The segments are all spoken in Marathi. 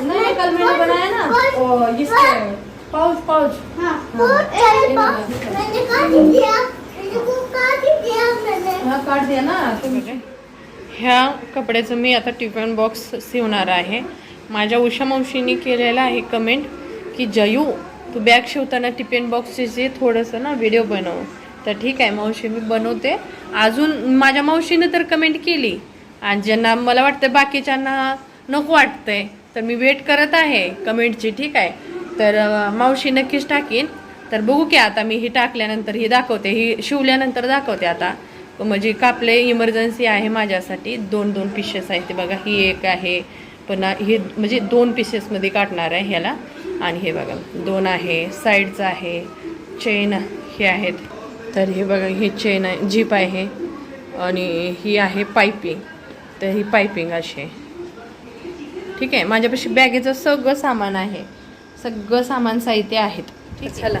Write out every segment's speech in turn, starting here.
नहीं कल मैंने बनाया ना इसके पाउच पाउच काढ द्या ना ह्या कपड्याचं मी आता टिफिन बॉक्स शिवणार आहे. माझ्या उषा मावशीने केलेला आहे कमेंट की जयू तू बॅग शिवताना टिफिन बॉक्सचे जे थोडंसं ना व्हिडिओ बनव. तर ठीक आहे मावशी मी बनवते. अजून माझ्या मावशीने तर कमेंट केली. आणि ज्यांना मला वाटतं बाकीच्यांना नको वाटतंय. तर मी वेट करत आहे कमेंटची ठीक आहे? तर मावशी नक्कीच टाकीन. तर बघू की आता मी ही टाकल्यानंतर ही दाखवते ही शिवल्यानंतर दाखवते आता. म्हणजे कापले इमर्जन्सी आहे माझ्यासाठी. दोन दोन पिशेस आहेत ते बघा ही एक आहे. पण हे म्हणजे दोन पिशेसमध्ये काटणार आहे ह्याला. आणि हे बघा दोन आहे साईडचं आहे चेन हे आहेत. तर हे बघा हे चेन आहे जीप आहे. आणि ही आहे पायपिंग तर ही पायपिंग अशी आहे. ठीक आहे? माझ्यापाशी बॅगेचं सगळं सामान आहे. सगळं सामान साहित्य आहेत. ठीक चला.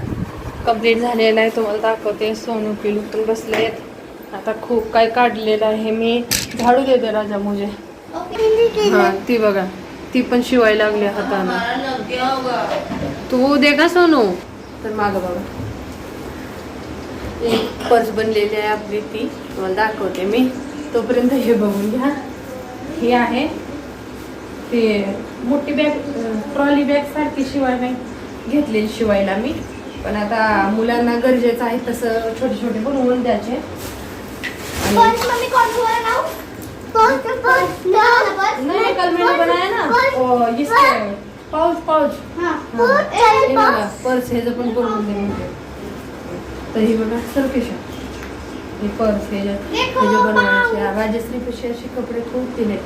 कंप्लीट झालेलं आहे. तुम्हाला दाखवते. सोनू पिलू पण बसले आहेत आता खूप काय काढलेलं आहे. मी झाडू देते राजा मुझे ती बघा. ती पण शिवायला लागली हातानं. तू दे का सोनू? तर माग बघा. एक पर्स बनलेली आहे आपली ती. तुम्हाला दाखवते मी. तोपर्यंत हे बघून घ्या. ही आहे ते मोठी बॅग ट्रॉली बॅग सारखी शिवायला घेतलेली शिवायला मी. पण आता मुलांना गरजेचं आहे तसं छोटे छोटे बनवून द्यायचे. आणि नहीं कल मैंने बनाया ना. इसके पाउच पर्स हे पण बनवून दे म्हणते. तर ही बघा सरकेशा. हे पर्स हे जे हे बनवायचे राजश्री पेशी असे कपडे खूप दिलेत.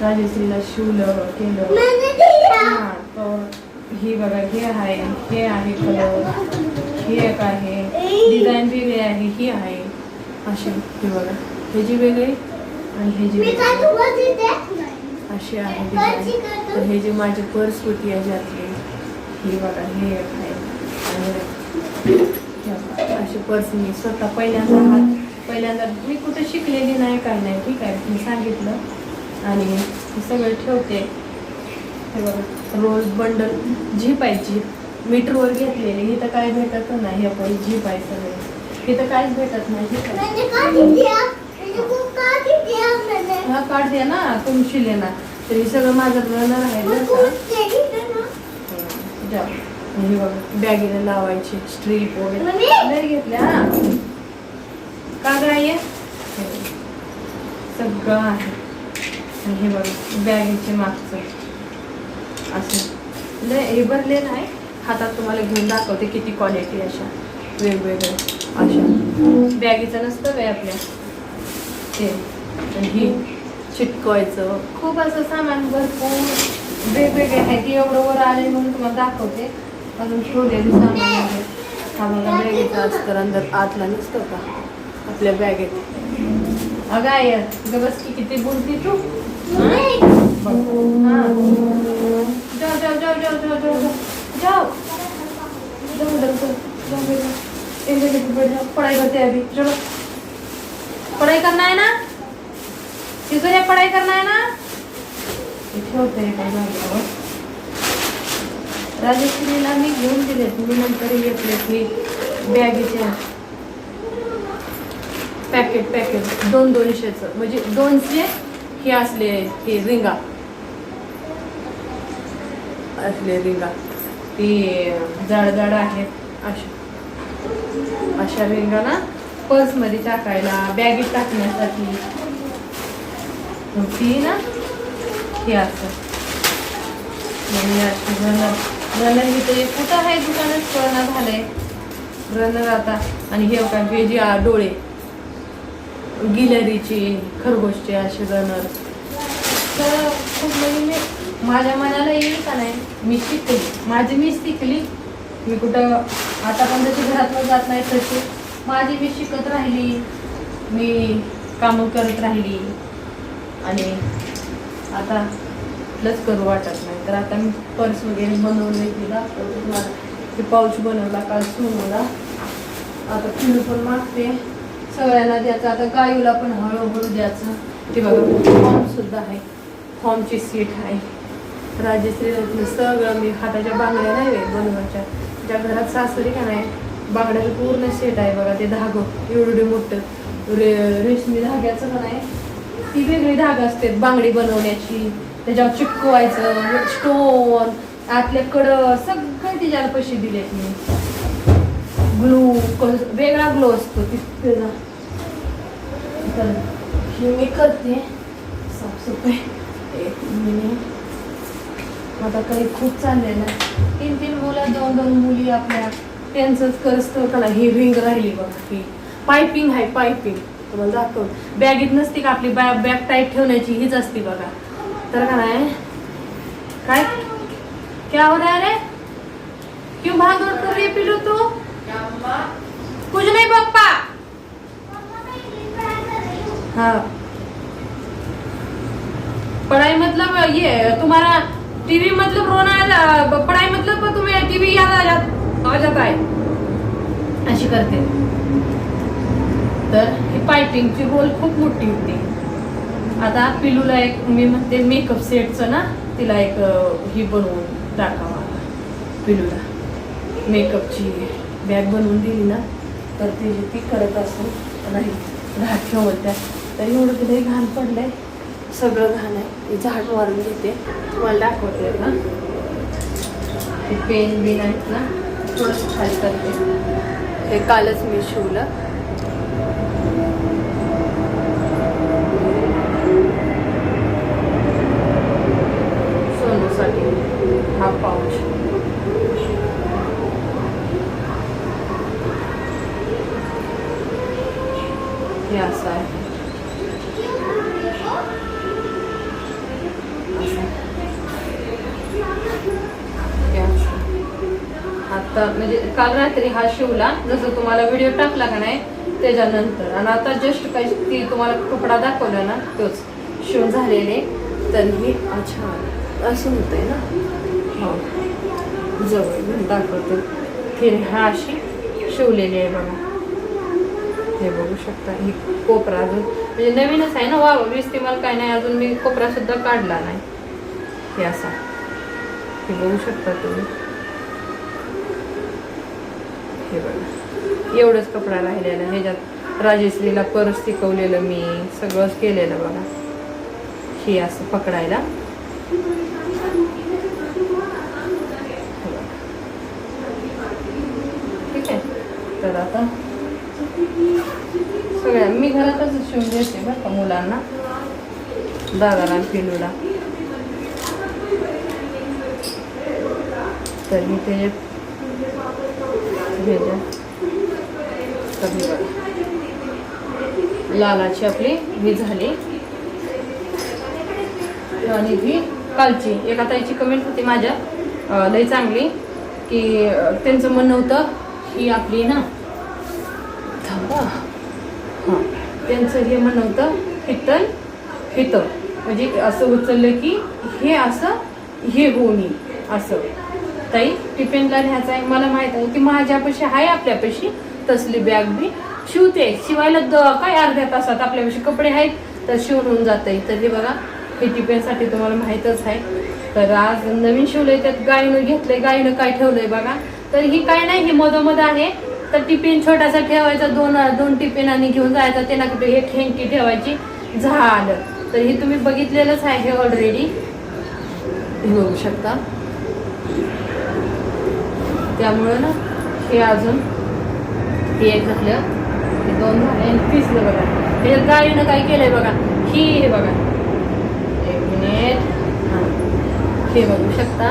राजश्रीला शिवलं केलं हा, तर ही बघा हे आहे हे आहे कलर हे एक आहे डिझाईन वेगळी आहे ही आहे अशी ही बघा हे जी वेगळी आणि हे जी वेगळी अशी आहे डिझाईन तर हे जे माझी पर्स होती याच्यातली ही बघा हे एक आहे आणि अशी पर्स मी स्वतः पहिल्यांदा हात पहिल्यांदा मी कुठे शिकलेली नाही काय नाही ठीक आहे मी सांगितलं आणि हे सगळं ठेवते. हे बघा रोज बंडल झीप आहे झीप मीटरवर घेतलेली इथं काय भेटत नाही हे पण झीप आहे सगळे. इथं काहीच भेटत नाही ठीक आहे हा कार्ड द्या ना तुम शिले ना. तर हे सगळं माझं रनर आहे हे बघा बॅगेला लावायची स्ट्रीप वगैरे? नाही घेतल्या हा. का काय. सगळं आहे. आणि हे बघ बॅगेचे मागचं. असं. लय हे भरले नाही. हातात तुम्हाला घेऊन दाखवते किती क्वालिटी अशा. वेगवेगळ्या अशा. बॅगेचं नसतं काय आपल्या. ते. आणि ही चिटकवायचं. खूप असं सामान भरपूर वेगवेगळे आहे की एवढं वर आले म्हणून तुम्हाला दाखवते. अजून ठेवलेली सामान आहे. सामान बॅगेचं असतं अंदर आतला नसतं का? आपल्या बॅगेत. अगं आहे बस की किती बोलती तू. पढ़ाई करते अभी चलो पढ़ाई करना है ना किसको जब पढ़ाई करना है ना राजश्रीला मी घेऊन दिले तुम्ही नंतर हे प्लेट मी बॅगीच्या पॅकेट पॅकेट. दोन दोनशेचं. म्हणजे दोनशे हे असले हे रिंगा असले रिंगा ती जाड जाड आहेत अशा. अशा रिंगा ना. पर्समध्ये टाकायला बॅगेत टाकण्यासाठी. मग ती ना हे असं म्हणजे रनर रनर इथे कुठं आहे दुकानात? कळणं झालंय. रनर आता. आणि हे का जे डोळे. गिलरीची खरगोशचे असे गणर तर खूप म्हणजे मी माझ्या मनाला येईल का नाही मी शिकली. माझी मी शिकली. मी कुठं आता पण जशी घरातून जात नाही तशी. माझी मी शिकत राहिली. मी कामं करत राहिली. आणि आता लच करू वाटत नाही. तर आता मी पर्स वगैरे बनवले तिला. ते पाऊच बनवला काल सोनूला. आता पिलू पण मागते. सगळ्यांना द्यायचं. आता गायूला पण हळूहळू द्यायचं. ते बघा फॉर्म सुद्धा आहे. फॉर्मची सीट आहे. राजश्री सगळं मी हाताच्या बांगड्या नाही रे बनवायच्या. ज्या घरात सासरी का नाही बांगड्याचं पूर्ण सेट आहे बघा ते धागं. एवढे मोठं. रे रेशमी धाग्याचं पण आहे. ती वेगळी धागा असते बांगडी बनवण्याची. त्याच्यावर चिटकवायचं स्टोन आतल्या कड सगळं तिच्याला पैसे दिले मी. ग्लू वेगळा ग्लो असतो तिथं. त्याचा तर हे मी करते. साफसफाई एक मिनिट आता काही खूप चाललेलं आहे तीन तीन मुलं दोन दोन मुली आपल्या. त्यांचंच करस्त कला ही रिंग राहिली बघा ही. पायपिंग आहे पायपिंग तुम्हाला दाखव बॅगेत नसती का आपली बॅग बॅग टाईट ठेवण्याची? हीच असती बघा. तर का नाही? काय? क्या हो रहा रे? क्यों भाग दौड़ कर रही पिलू तू? कुछ नहीं पप्पा हाँ. पढ़ाई मतलब ये तुम्हारा टीवी मतलब रोना पढ़ाई मतलब तुम्हें टीवी याद आ, जा, आ जाता है अशी करते. तर ही पायपिंगची रोल खूप मोठी होती. आता पिलूला एक मी म्हणते मेकअप सेटचं ना तिला एक ही बनवून टाकावा पिलूला. मेकअपची बॅग बनवून दिली ना तर ती ती करत असून नाही घाट ठेवत्या तर एवढं तिथे घाण पडलंय. सगळं घाण आहे. झाड मारून घेते. तुम्हाला दाखवते ना पेन बिन आहेत ना? थोडंसं खाली करते. हे कालच मी शिवलं सोनूसाठी हा पाऊच हे असं आहे असं. हे असं. आता म्हणजे काल रात्री हा शिवला जसं तुम्हाला व्हिडिओ टाकला का नाही त्याच्यानंतर. आणि आता जस्ट काही ती तुम्हाला कपडा दाखवला ना तोच शिवून झालेले. तर मी अच्छा असं होतंय ना? हो. जवळ दाखवते. फिर हा अशी शिवलेली आहे बघा. हे बघू शकता ही कोपरा अजून. म्हणजे नवीनच आहे ना वा वीस ते मला काय नाही अजून मी कोपरा सुद्धा काढला नाही. हे असा. हे बघू शकता तुम्ही. हे बघा. एवढंच कपडा राहिलेला ह्याच्यात राजेश्रीला परस शिकवलेलं मी सगळंच केलेलं बघा. हे असं पकडायला. ठीक आहे. तर आता सगळ्या मी घरातच शिवून देते बरं का मुलांना. दादाला पिलूला. तर मी ते भेजा कमी बघा. लालाची आपली ही झाली. आणि ही कालची. एका ताईची कमेंट होती माझ्या. लय लई चांगली. की त्यांचं म्हणणं होतं की आपली ना. थांबा. हां. त्यांचं हे म्हणणं होतं हितल हित. म्हणजे असं उचललं की हे असं हे होणी असं. ताई टिफिनला न्यायचं आहे. मला माहीत आहे की माझ्यापाशी आहे आपल्यापाशी. तसली बॅग बी. शिवते. शिवायला द काय अर्ध्या तासात आपल्यापाशी कपडे आहेत? तर शिवून होऊन जाते. तर हे बघा हे टिफिनसाठी तुम्हाला माहीतच आहे. तर आज नवीन शिवलंय त्यात गायीनं घेतलंय. गायीनं काय ठेवलंय बघा. तर ही काय नाही हे मधोमध आहे. तर टिफिन छोटासा ठेवायचा. दोन दोन टिफिन आणि घेऊन जायचा. त्यांना कुठे एक हेंकी ठेवायची. झालं. तर हे तुम्ही बघितलेलंच आहे हे ऑलरेडी हे बघू शकता. त्यामुळं ना हे अजून हे एक झालं हे दोन झाले आणि बघा. हे गाडीनं काय केलंय बघा? ही हे बघा. एक मिनिट. हां. हे बघू शकता.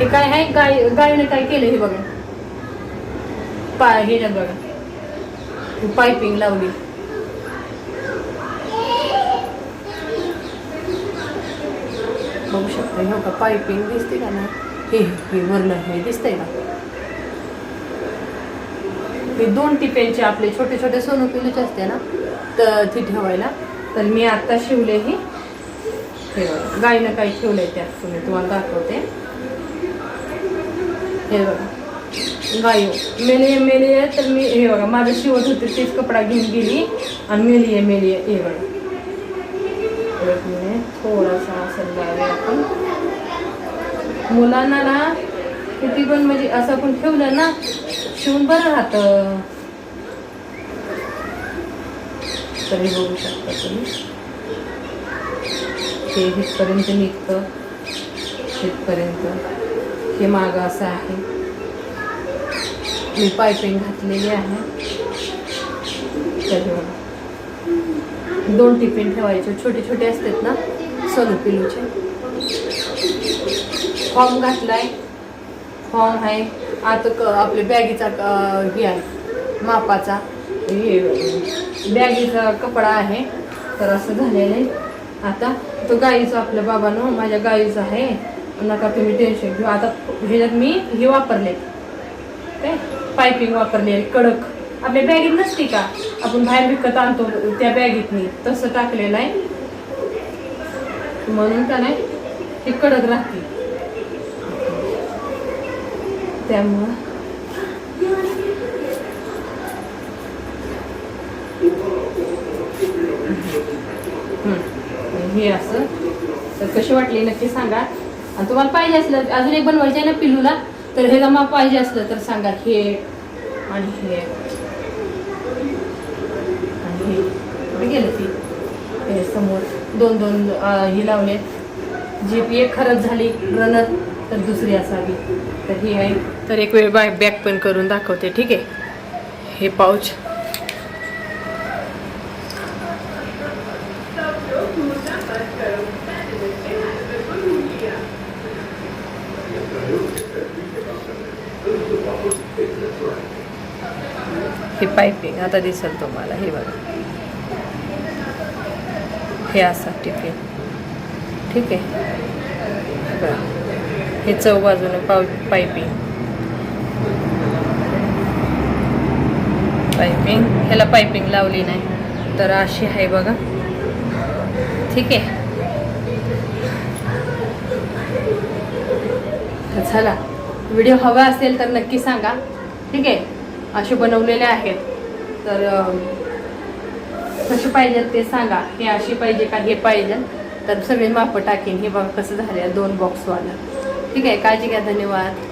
हे काय आहे? गाय गाडीनं काय केलं हे बघा? पाय हे बघा. पायपिंग लावली. बघू शकता हो का पायपिंग दिसते का ना हे हे वरलं हे दिसतंय का? हे दोन टिप्यांचे आपले छोटे छोटे सोनू पिलूचे असते ना तर ती ठेवायला. तर मी आत्ता शिवले ही. हे बघा गायनं काही ठेवलंय त्यात तुम्ही तुम्हाला दाखवते. हे बघा गायो मेली मेली आहे तर मी हे बघा माझं शिवत होते तेच कपडा घेऊन गेली. आणि मेली आहे मेली आहे हे बघा थोडासा असं लावे आपण. मुलांना ना किती पण म्हणजे असं आपण ठेवलं ना शिवून बरं राहतं. तरी बघू शकता तुम्ही. ते इथपर्यंत निघतं तिथपर्यंत. हे मागं असं आहे. मी पायपिंग घातलेली आहे. त्याच्यावर दोन टिफिन ठेवायचे छोटे छोटे असतात ना सोनू पिलूचे. फॉर्म घातलाय. फॉर्म आहे. आता क आपल्या बॅगीचा हे आहे. मापाचा. हे बॅगीचा कपडा आहे. तर असं झालेलं आहे. आता तो गाईचा आपल्या बाबानं माझ्या गाईचा आहे. नका तुम्ही टेन्शन घेऊ. आता ह्याच्यात मी हे वापरले. काय? पायपिंग वापरली. आहे कडक. आपल्या बॅगेत नसते का? आपण बाहेर विकत आणतो त्या बॅगेतनी. तसं टाकलेलं आहे. म्हणून का नाही? ते कडक राहते त्यामुळं. हे असं. तर कशी वाटली नक्की सांगा. आणि तुम्हाला पाहिजे असलं अजून एक बनवायचं आहे ना पिल्लूला तर हे जमा पाहिजे असलं तर सांगा हे आणि हे. आणि हे. गेलं ती. हे समोर दोन दोन ही लावले जीप एक खरंच झाली रनर तर दुसरी असावी. तर ही आहे. तर एक वेळ बॅग बॅक पण करून दाखवते ठीक आहे? हे पाऊच. हे पायपिंग आता दिसेल तुम्हाला हे बघा. हे असा टिफिन ठीक आहे? हे चौ बाजूने पाव पायपिंग पायपिंग ह्याला पायपिंग लावली नाही. तर अशी आहे बघा. ठीक आहे. तर व्हिडिओ हवा असेल तर नक्की सांगा. ठीक आहे? असे बनवलेले आहेत. तर कसे पाहिजेत ते सांगा. हे अशी पाहिजे का हे पाहिजे? तर सगळे माप टाकेन. हे बघा कसं झालं दोन बॉक्सवालं ठीक आहे? काळजी घ्या. धन्यवाद.